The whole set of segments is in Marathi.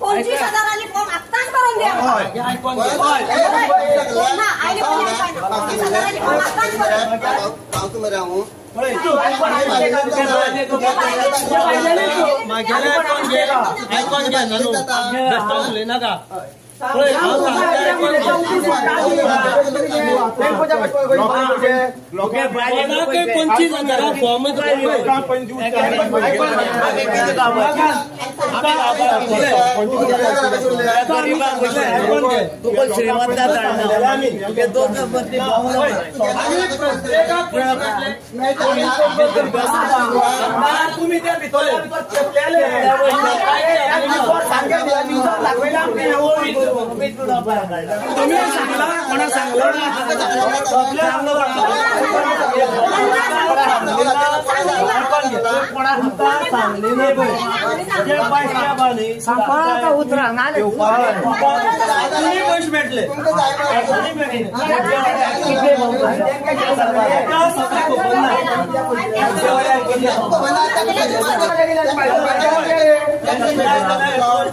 पंचवीस हजारांनी फॉर्म आत्ताच भरून द्या ना, आईने पण नाही पाहिजे. पंचवीस हजारांनी फॉर्म आत्ताच भरून द्या. तुम्ही त्या भितरल्या भितर चेपलेले. तुम्ही सांगला कोणा सांगलं? सांगपाळा उतरा तुम्ही पैसे भेटले एका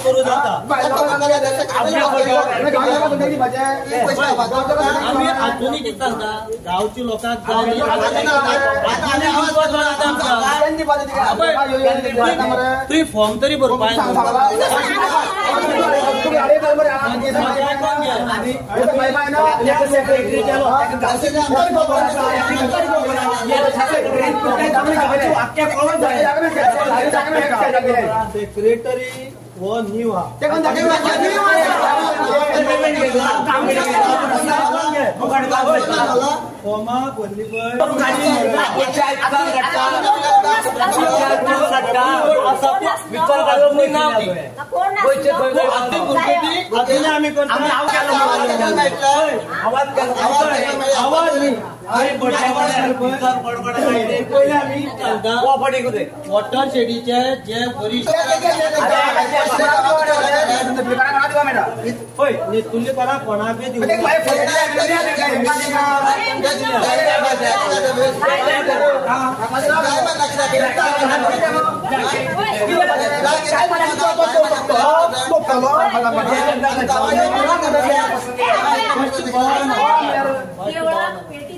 करू जाता आम्ही आधुनिक कितें सांगता गांवची लोकांक जावं तुवें फॉर्म तरी भरपाक सेक्रेटरी हो न्यू हा फॉर्मा भरली पळय कोण वॉटर शेडीचे जे वरिष्ठ होय नेतुल्य करा कोणाकय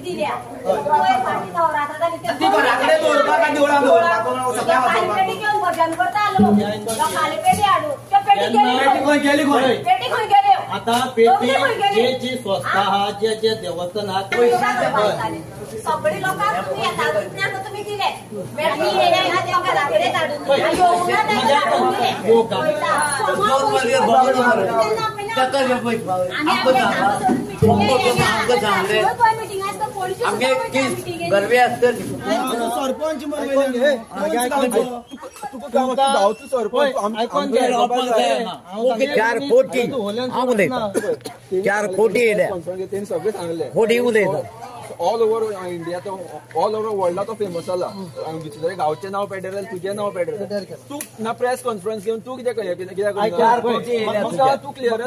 दिवं देवळात पेटी दिल्या वय फाटी दवरा. आता झाली ते ती घराकडे दवरपा काय देवळात दवरपा? कोणाला सगळ्या खाली वाजवपा? पेटी घेऊन भजन करता आलो तो खाली पेटी हाडू त्यो पेटी गेली पेटी खंय? खंय गेली खंय? पेटी खंय गेली आता दोघी पेटी खंय जे गेली? जी संस्था आहा जे जे देवस्थान आहा तुम्ही एवढा करताले. सगळी लोकांना तुम्ही आता विज्ञान तुम्ही दिले पेटी हे हे ह्या त्या घराकडे काढून दिले. आणि एवढा त्यांना काढून दिले. हो का? आणि आपल्या गावात meeting meeting आहे. गरबे असतात सरपंच चार कोटी हांव उलयतां चार कोटी येयल्या कोटी उलयता all over India all over वर्ल्डात तो फेमस जाला दुसरे गांवचे नाव पेड्रेल तुझे नाव पेड्रेल तू ना प्रेस कॉन्फरन्स घेऊन तू कितें कितें. तू क्लियर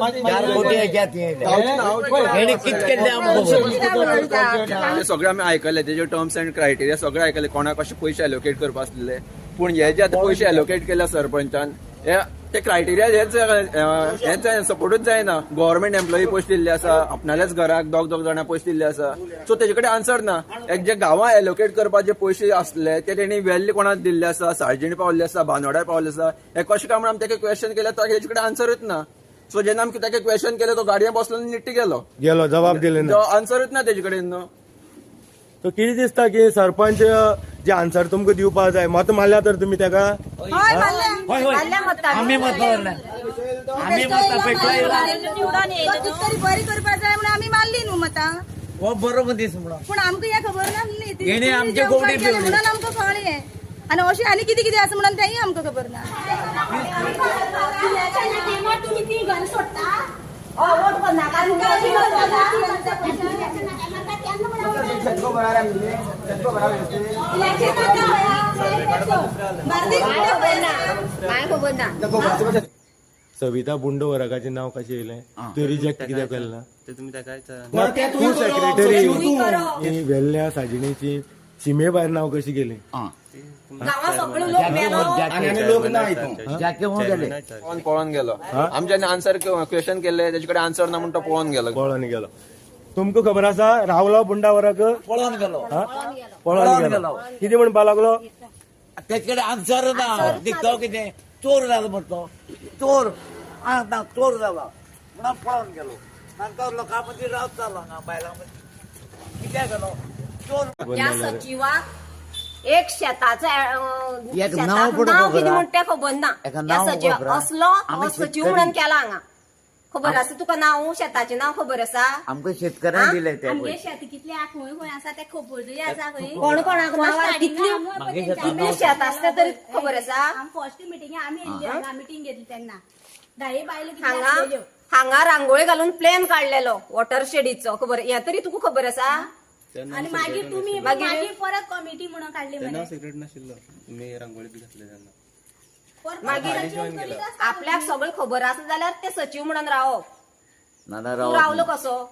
सगळे आमी आयकले तेजे टर्म्स अँड क्रायटेरिया सगळे आयकले कोणाक कशे पयशे एलोकेट करपा आसले पूण हे जे आतां पयशे एलोकेट केल्या सरपंचान हे ते क्रायटेरिया हेच हेच जाय सपोर्टूच जायना गव्हर्मेंट एम्प्लॉई पोस्ट दिल्ले आसा आपणाल्याच घराक दोग दोग जाणां पोस्ट दिल्ले आसा सो तेजे कडेन आन्सर ना. एक जे गांवां एलोकेट करपाक जे पयशे आसले ते तेणी वेल्ली कोणाक दिल्ले आसा साळजिणी पावल्ले आसा बानोड्यार पावले आसा हे कशें काय म्हणून आमी ताका क्वेश्चन केले तर हेजे कडेन आन्सरूच ना. सो जेन्ना आमी ताका क्वेश्चन केले तो गाडयेन बसलो निट्टी गेलो. गेलो जबाब दिले ना. आन्सरूच ना तेजे कडेन न्हू तो कितें दिसता की सरपंच जे आन्सर तुमकां दिवपा जाय मत मारल्या तर तुमी तेका होय होय आम्ही मत मारल्या. बरी करपाक जाय म्हणून आम्ही मारली न्हू मतां. हो म्हणून. पूण आमकां हें खबर नासली हेणे आमचे पेवली. म्हणून आमकां कळ्ळें हें. आनी अशें आनी कितें कितें आसा म्हणून तेंय आमकां खबर ना. हो, सविता बुंडो वरकाचें नाव कशें येयलें तूं रिजेक्ट कित्याक केलें ते तुम्ही तूं सेक्रेटरी ही वेल्ल्या साजिणीची शिमे भायर नाव कशी गेली? गावात सगळे लोक मेलो. आणि आम्ही लोक ना इथून जाके होऊन गेले. पळून पळून गेलो? आमच्यानी आन्सर क्वेश्चन केले त्याच्याकडे आन्सर ना म्हणून तो पळून गेलो. पळून गेलो. तुमका खबर आसा रावलो बुंडावराक पळून गेलो. हा? पळून गेलो. किती म्हणपा लागलो? त्याच्याकडे आन्सर ना दिसतो किती चोर झालो म्हणतो. चोर. हा ना चोर झाला. म्हणून पळून गेलो. नंतर लोकांमध्ये रावत चालला ना बायलांमध्ये. किती गेलो चोर. या सचिवाक एक शेताचं एक शेताचं नाव पण नाव खबर किती हा. म्हणून ते खबर ना? एका सचिव खबर. असलो आम्ही सचिव शेतकरी. म्हणून केला हांगा खबर आसा तुका नाव शेताचे नाव खबर आसा आमकां शेतकऱ्यांनी दिले ते आमगे शेत कितले आख खंय खंय आसा ते आसा खंय कोण कोणाक नाव कितली मागे कितली शेत असते तरी खबर आसा फर्स्ट मिटिंग येयल्ली हांगा मिटिंग घेतली तेन्ना बायलो हांगा आसलेल्यो. हांगा रांगोळी घालून प्लॅन काढलेलो वॉटर शेडीचो खबर. हे तरी तुका खबर आसा आणि मागीर तुमी मागीर- मागीर परत कमिटी म्हणून काढली म्हणे. नाशिल्लो मी घातले परत आसता. आपल्याक सगळं खबर आसा जाल्यार ते सचिव म्हणून रावप नाना तू रावलो राव कसो?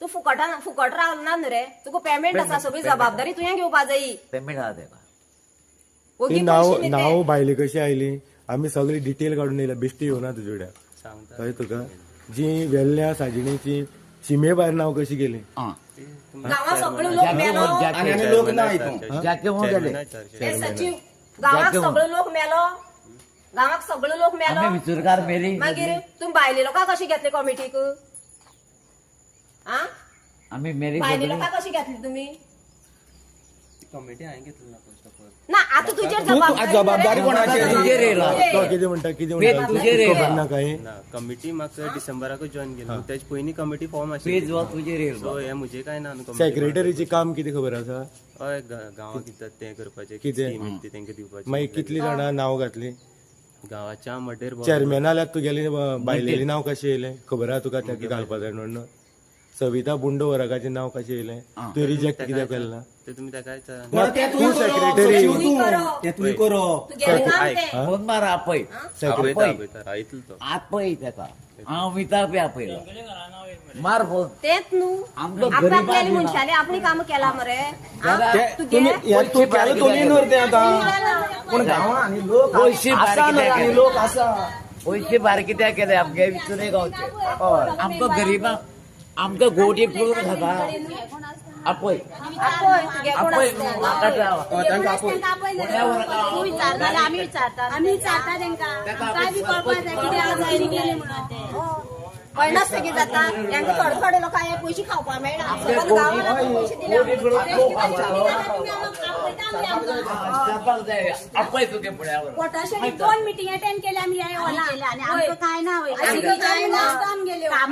तू फुकटान फुकट रावलो ना न्हू रे. तुका पेमेंट आसा सगळी जबाबदारी तुवें घेवपा जायी पेमेंट आहा तेका. ती ओगी नाव नाव कशी आयली? आम्ही सगळी डिटेल काढून येयला. बेश्टी येवना तुजे कडेन. सांगता. कळ्ळें तुका? जी वेल्ल्या साजिणेची भायर नाव कशी गेली हा. गांवात सगळे लोक मेलो. आणि आम्ही लोक ना इथून जाके होऊन गेले. ते सचिव गांवात सगळे लोक मेलो. गांवात सगळे लोक मेलो. आम्ही विचुरकार मेली. मागीर तुम्ही भायली लोकां कशी घेतली कमिटीक आ? आम्ही मेली भायली सगळी. लोकां कशी घेतली तुम्ही? कमिटी हांवें घेतली ना फर्स्ट ऑफ ऑल ना आता तुझेर तू जबाबदारी रे. कोणाची आहे? तुझेर येयला. तो कितें म्हणटा कितें ना काय? ना कमिटी म्हाका डिसेंबराकूच जॉईन केली. तेज पयलीं कमिटी फॉर्म पेज आशिल्ली सो हे काय ना न्हू सेक्रेटरीचे काम कितें खबर आसा हय गांवांत कितें तें करपाचें कितें? स्कीम ती तेंका दिवपाची मागीर कितली जाणां नाव घातली? गांवाच्या मडेर तुगेली बायलेली नाव कशें येयलें खबर आहा तुका तेका घालपा जाय म्हणून सविता बुंडो वराकाचें नाव कशें येयलें तुवें रिजेक्ट कित्याक केलें ना ते तुम्ही करो, secretary. सचिव तू. तुम्ही करो. फोन मार आपय आपयता आपयता रायतलो तो. आपय तेका हांव विता बी आपयला मार फोन. तेच आपल्याली. मनशाली आपली काम केला मरे. आ? ते तुगे तुम्ही हे तू केलं आता. पण आणि लोक? पैसे आसा बारके ना, आणि केले. लोक असा. पैसे बार कित्याक केले आमगे विचुरे गावचे. आमकां गरीबाक आमकां गोटी करून खाता तेंका आपय ना. तू विचारता जाल्यार आमी विचारता. तेंका काय बी कळपा जाय कितें आसा गेली म्हणून. जाता. यांका थोडे थोडे हे पयशे खावपा मेळना सगळ्या गांवाला पयशे दिले पोटाशेरी दोन मिटिंग अटेंड केल्या आमी ह्या हॉलांत. आणि आमकां काय ना ना काम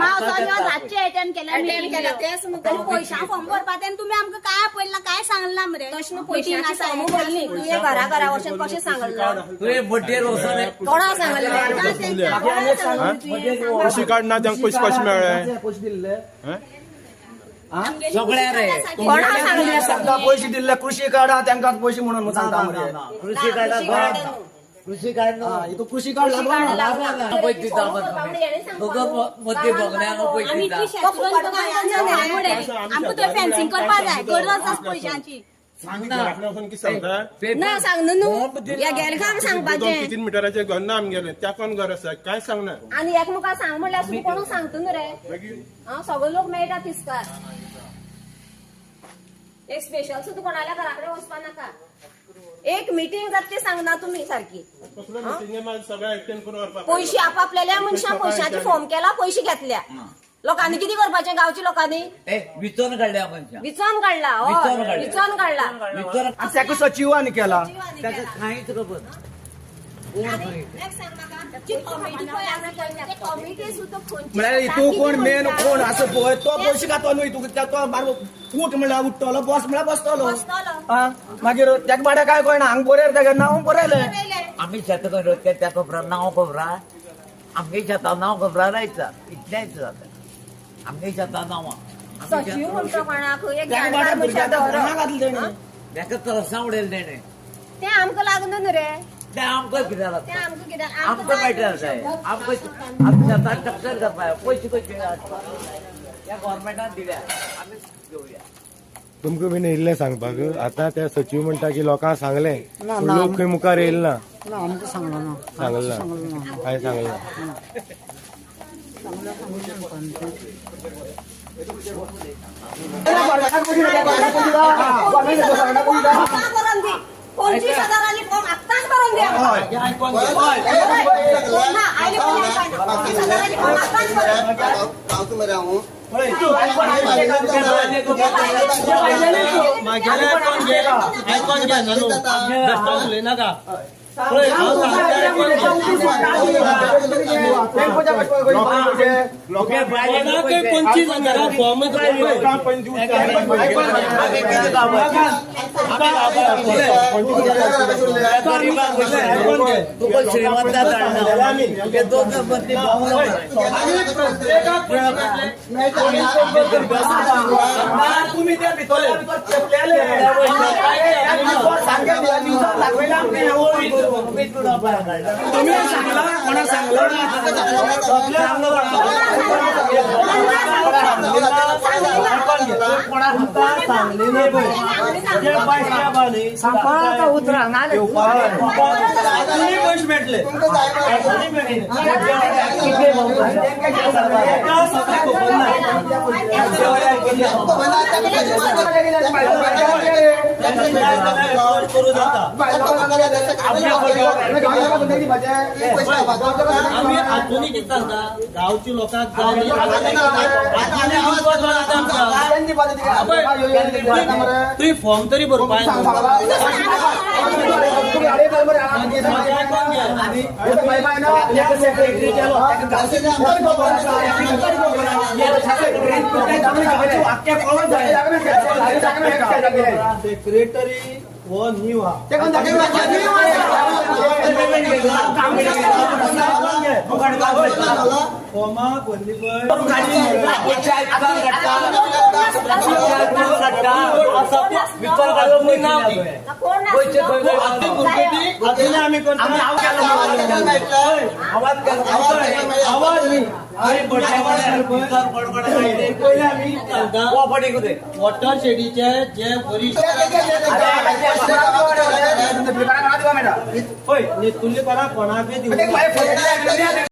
रातचे अटेंड केल्या तेच पयशा फॉर्म तेन्ना तुमी आमकां काय आपयला काय सांगला मरे तशें न्हू पयशांची फॉर्म भरली तुवें घरा घरा वचून कशें सांगलें तुवें बड्डेर वचोन कोणा सांगलें कशी काडना पयशे कशे मेळ्ळे पैसे दिले सगळ्या पैसे दिले कृषी काढा त्यांना पैसे म्हणून सांगता मरे कृषी कार्ड कृषी कार्ड हा, इथं कृषी कार्ड लागला ना. पैसे दिता दोघं मध्ये बघण्याक पैसे दिता आमकां थंय फेन्सिंग करपा जाय गरज आसा पयशांची सांग ना कितें सांगता ना सांग न्हू या गेले काम सांगपाचें मिटराचे घर ना आमगेले त्या कोण घर आसा काय सांगना आनी एकमुखार सांग म्हणल्यार तूं कोणाक सांगता न्हू रे? हां सगळे लोक मेळटा तिस्कार. एक स्पेशल सुद्दां कोणाल्या घरा कडेन वचपा नाका? एक मिटींग जाता ते सांगना तुमी सारकी सगळं एक्सटेंड करून व्हरपाक पयशे आपापल्या मनशां पयशांचे फॉर्म केला पयशे घेतल्या. लोकांनी कितें करपाचें गांवच्या लोकांनी? ए विचोन काढल्या मनशां हय काडला. विचारून काडला विचोन आणि त्याका सचिवांनी केला. ताका कांयच खबर ना. कोण म्हळ्यार तू कोण मेन कोण? असं पळय तो पयशे खातो न्हू? तू तो मार उठ म्हणल्यार उठतलो. बस म्हणल्यार बसतलो. बसतलो. हा? मागीर त्याक बाडा काय कळना? हांग बरें तेगे नांव बरयलें आम्ही शेत करत त्या खबरा नाव खबरा आमगे शेता नाव खबरा राहायचा. इतलेंच जाता आमगे शेता नांव सचिव म्हणतो कोणाक एक जाणकार मनशाक भुरग्याक धरो. हांगा घातलें तेणें ताका त्रसा उडयले तेणे ते आमकां लागना न्हू रे. ते आमकां कितें ते लागता आमकां कित्याक आमकां मेळटा जाय. आमकां आमच्या टक्कर करपाक पयशे कशे दिल्या. आमी घेवया तुमकां बीन येयल्लें सांगपाक. आतां त्या सचिव म्हणटा की लोकांक सांगलें. लोक खंय मुखार येयले ना. सांगलें ना. काय सांगलें? ना भरून आईने कोणी ऐकाय ना. पंचवीस हजारांनी फॉर्म आत्ताच भरून द्या. मागेल्या कोण घे आयकून घ्या न्हू श्रीमंता तुम्ही त्या सांगितलं, दिवसात. तुम्ही सांगला कोणा सांगलं पैसे भेटले आम्ही आधुनिक गावची लोकांक तुम्ही फॉर्म तरी भरपाय सेक्रेटरी हो न्यू हा फॉर्मा भरली पळय कोण आधी भुरगीं आधी आम्ही करता आवाज न्ही पहिले आम्ही सांगता वॉटर शेडीचे जे वरिश्ठ पळय न्हिदकुल्लीपणा कोणाकय दिवं